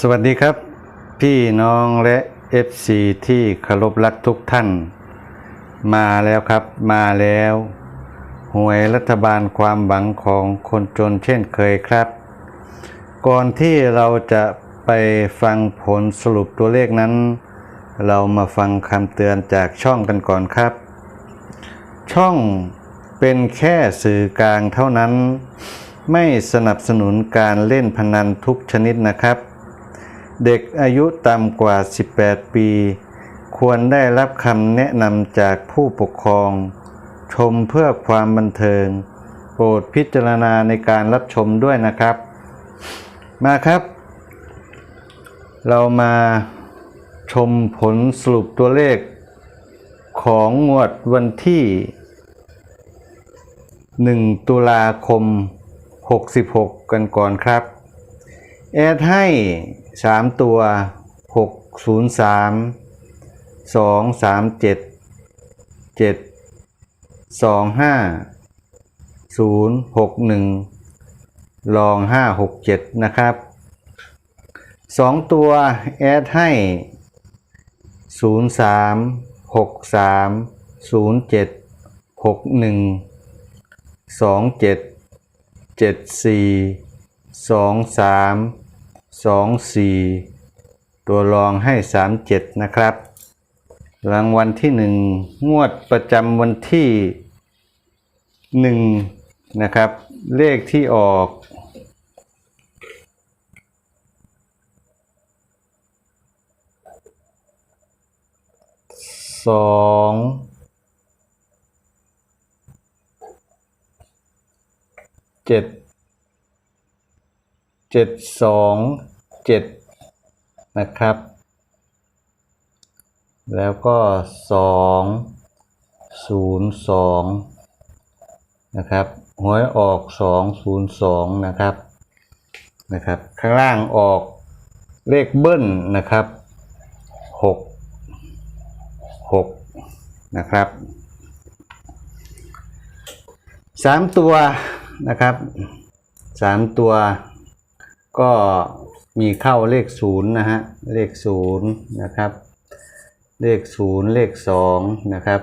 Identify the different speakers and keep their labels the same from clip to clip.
Speaker 1: สวัสดีครับ พี่น้องและ FC ที่เคารพรักทุกท่าน มาแล้วครับมาแล้วหวยรัฐบาลความหวังของคนจนเช่นเคยครับ ก่อนที่เราจะไปฟังผลสรุปตัวเลขนั้น เรามาฟังคำเตือนจากช่องกันก่อนครับ ช่องเป็นแค่สื่อกลางเท่านั้น ไม่สนับสนุนการเล่นพนันทุกชนิดนะครับ เด็กอายุต่ำกว่า 18 ปี ควรได้รับคำแนะนำจากผู้ปกครอง ชมเพื่อความบันเทิง โปรดพิจารณาในการรับชมด้วยนะครับ มาครับ เรามาชมผลสรุปตัวเลข ของงวดวันที่ 1 ตุลาคม 66 กันก่อนครับ แอดให้ 3ตัว603 237 7 25 061ลอง567นะครับ2ตัวแอดให้03 63 07 61สองเจ็ดเจ็ดสี่สองสาม สองสี่ตัวรองให้สามเจ็ดนะครับ รางวัลที่หนึ่งงวดประจำวันที่หนึ่งนะครับ เลขที่ออกสองเจ็ด เจ็ดสองเจ็ดนะครับ แล้วก็สองศูนย์สองนะครับหวยออกสองศูนย์สองนะครับนะครับ ข้างล่างออกเลขเบิ้ลนะครับหกหกนะครับสามตัวนะครับสามตัว ก็มีเข้าเลขศูนย์นะฮะเลขศูนย์นะครับ เลขศูนย์เลขสองนะครับ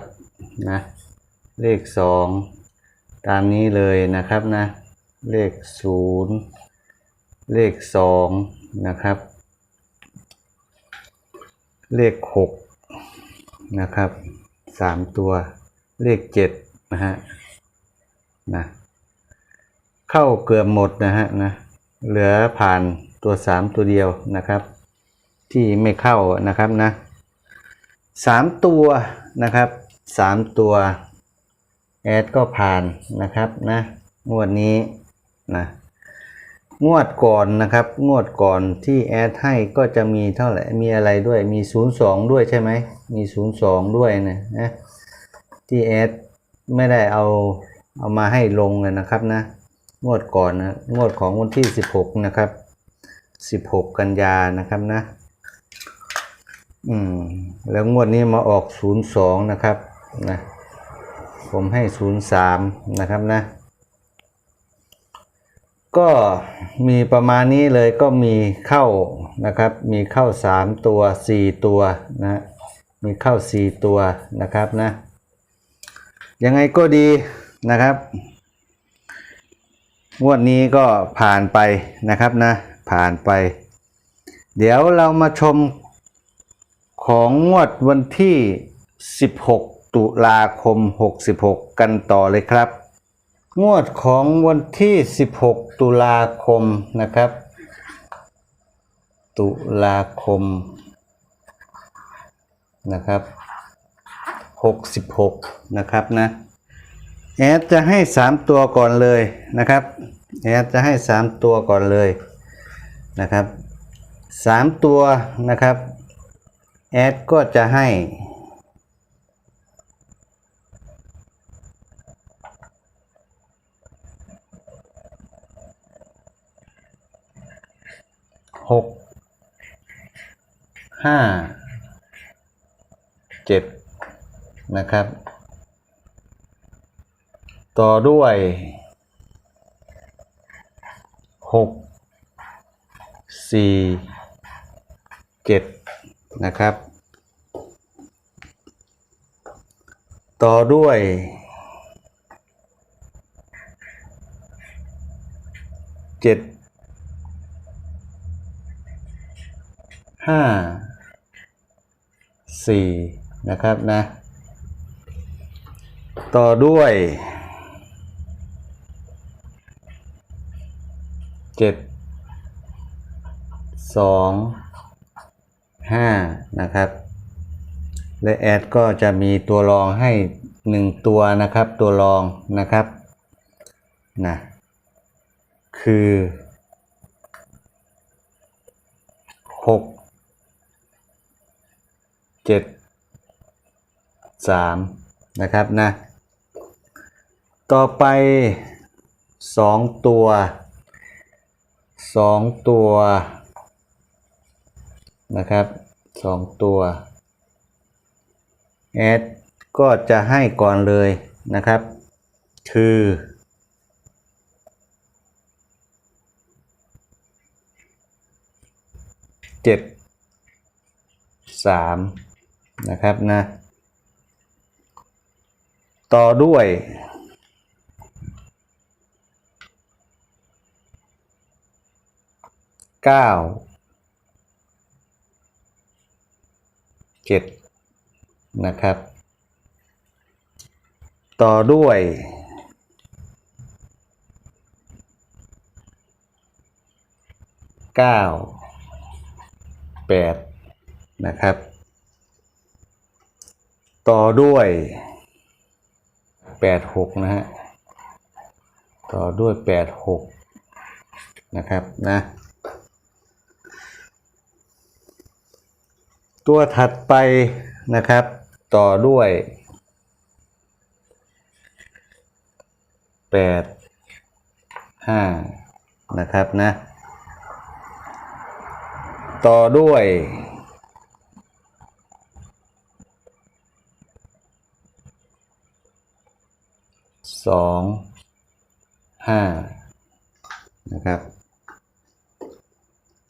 Speaker 1: นะเลขสองตามนี้เลยนะครับนะเลขศูนย์เลขสองนะครับ เลขหกนะครับสามตัวเลขเจ็ดนะฮะนะเข้าเกือบหมดนะฮะนะ เหลือผ่านตัวสามตัวเดียวนะครับ ที่ไม่เข้านะครับนะสามตัวนะครับสามตัวแอดก็ผ่านนะครับนะงวดนี้นะงวดก่อนนะครับงวดก่อนที่แอดให้ก็จะมีเท่าไหร่มีอะไรด้วยมี 02 ด้วยใช่ไหมมี 02 ด้วยนะนะที่แอดไม่ได้เอาเอามาให้ลงเลยนะครับนะ งวดก่อนนะงวดของวันที่ 16 นะครับ 16 กันยานะครับนะ อืม แล้วงวดนี้มาออก 02 นะครับนะผมให้ 03 นะครับนะ ก็มีประมาณนี้เลยก็มีเข้านะครับ มีเข้า 3 ตัว 4 ตัวนะ มีเข้า 4 ตัวนะครับนะ ยังไงก็ดีนะครับ งวดนี้ก็ผ่านไปนะครับนะ ผ่านไป เดี๋ยวเรามาชมของงวดวันที่ 16 ตุลาคม 66 กันต่อเลยครับ งวดของวันที่ 16 ตุลาคมนะครับ ตุลาคมนะครับ 66 นะครับนะ แอดจะให้ 3 ตัวก่อนเลยนะครับแอดจะให้ 3 ตัวก่อนเลยนะครับ 3 ตัวนะครับแอดก็จะให้หกห้าเจ็ดนะครับ ต่อด้วยหกสี่เจ็ดนะครับ ต่อด้วยเจ็ดห้าสี่นะครับนะ ต่อด้วย เจ็ดสองห้านะครับ และแอดก็จะมีตัวรองให้หนึ่งตัวนะครับ ตัวรองนะครับนะคือหกเจ็ดสามนะครับนะ ต่อไปสองตัว สองตัวนะครับสองตัวแอดก็จะให้ก่อนเลยนะครับ คือ เจ็ดสามนะครับนะ ต่อด้วย เก้าเจ็ดนะครับ ต่อด้วยเก้าแปดนะครับ ต่อด้วยแปดหกนะฮะ ต่อด้วยแปดหกนะครับนะ ตัวถัดไปนะครับ ต่อด้วยแปดห้านะครับนะ ต่อด้วย สองห้านะครับ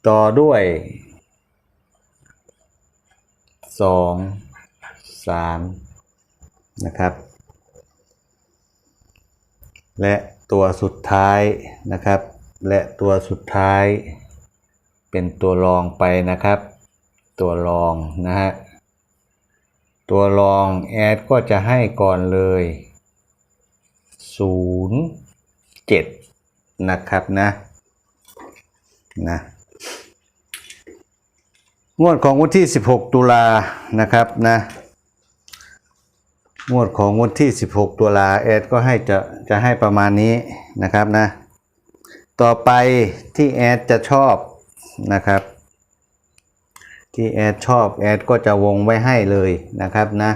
Speaker 1: ต่อด้วย สองสามนะครับ และตัวสุดท้ายนะครับ และตัวสุดท้าย เป็นตัวรองไปนะครับ ตัวรองนะฮะตัวรองแอดก็จะให้ก่อนเลย0 7นะครับนะนะ งวดของวันที่ 16 ตุลานะครับนะงวดของวันที่ 16 ตุลาแอดก็ให้จะจะให้ประมาณนี้นะครับนะต่อไปที่แอดจะชอบนะครับ ที่แอดชอบแอดก็จะวงไว้ให้เลยนะครับนะ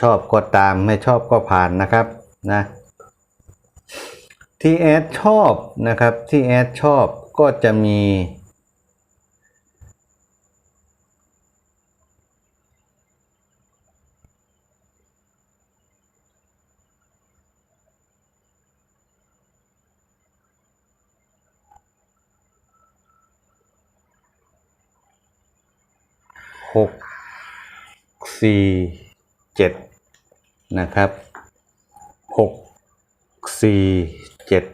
Speaker 1: ชอบก็ตามไม่ชอบก็ผ่านนะครับนะที่แอดชอบนะครับที่แอดชอบก็จะมี หกสี่เจ็ดนะครับหกสี่เจ็ด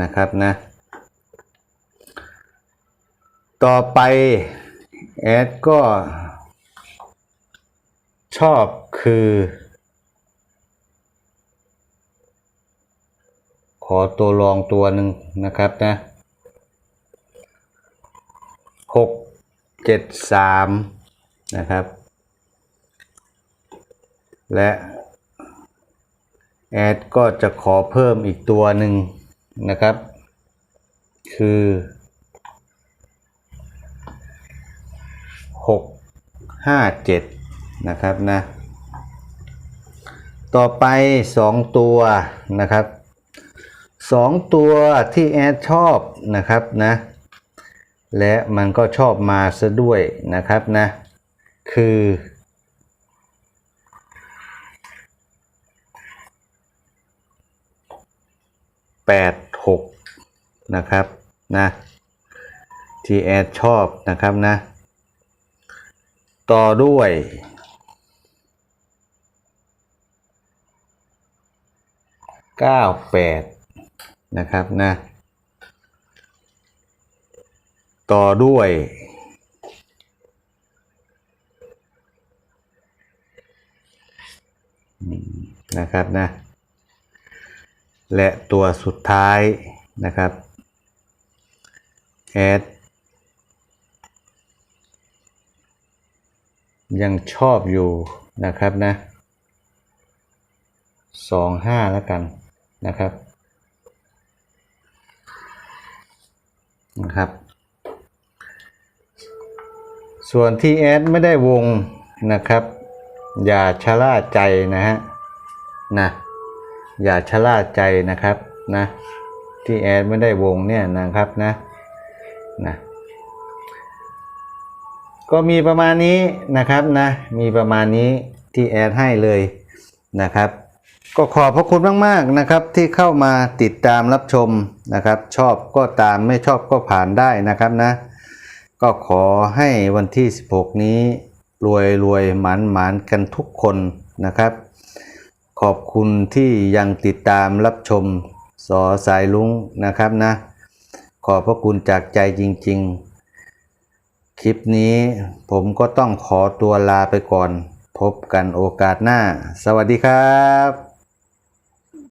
Speaker 1: นะครับนะ ต่อไปแอดก็ชอบคือ ขอตัวรองตัวหนึ่งนะครับนะหกเจ็ดสาม นะครับ และแอดก็จะขอเพิ่มอีกตัวหนึ่งนะครับ คือหกห้าเจ็ดนะครับนะต่อไปสองตัวนะครับสองตัวที่แอดชอบนะครับนะและมันก็ชอบมาซะด้วยนะครับนะ คือ แปดหกนะครับนะที่แอดชอบนะครับนะ ต่อด้วยเก้าแปดนะครับนะ ต่อด้วย นะครับนะและตัวสุดท้ายนะครับแอดยังชอบอยู่นะครับนะสองห้าแล้วกันนะครับนะครับ ส่วนที่แอดไม่ได้วงนะครับ อย่าชะล่าใจนะฮะนะอย่าชะล่าใจนะครับนะที่แอดไม่ได้วงเนี่ยนะครับนะนะก็มีประมาณนี้นะครับนะมีประมาณนี้ที่แอดให้เลยนะครับ ก็ขอบพระคุณมากๆนะครับที่เข้ามาติดตามรับชมนะครับ ชอบก็ตามไม่ชอบก็ผ่านได้นะครับนะ ก็ขอให้วันที่ 16 นี้ รวยรวยหมานหมานกันทุกคนนะครับ ขอบคุณที่ยังติดตามรับชมสอสายลุงนะครับนะ ขอบพระคุณจากใจจริง ๆ คลิปนี้ผมก็ต้องขอตัวลาไปก่อน พบกันโอกาสหน้า สวัสดีครับ